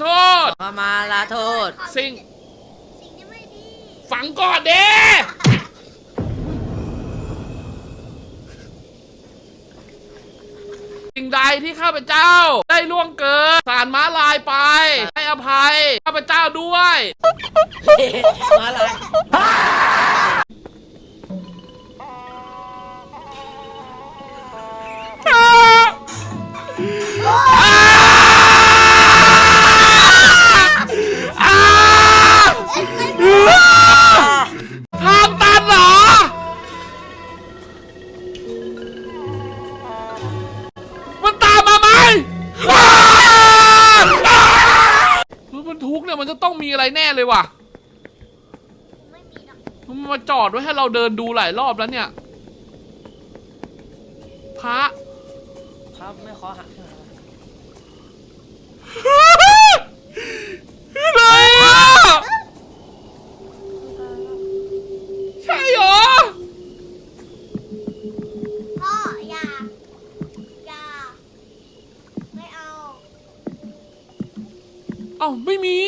โทษมามาลาโทษ สิ่ง สิ่งที่ไม่ดีฝังก่อนเด้สิ่งใดที่ข้าพเจ้าได้ล่วงเกินสารม้าลายไป ให้อภัยข้าพเจ้าด้วย ทุกเนี่ยมันจะต้องมีอะไรแน่เลยว่ะไม่มีหรอกมันมาจอดไว้ให้เราเดินดูหลายรอบแล้วเนี่ย พระ ครับไม่ขอหักขึ้นมาไห เอ้าไม่มี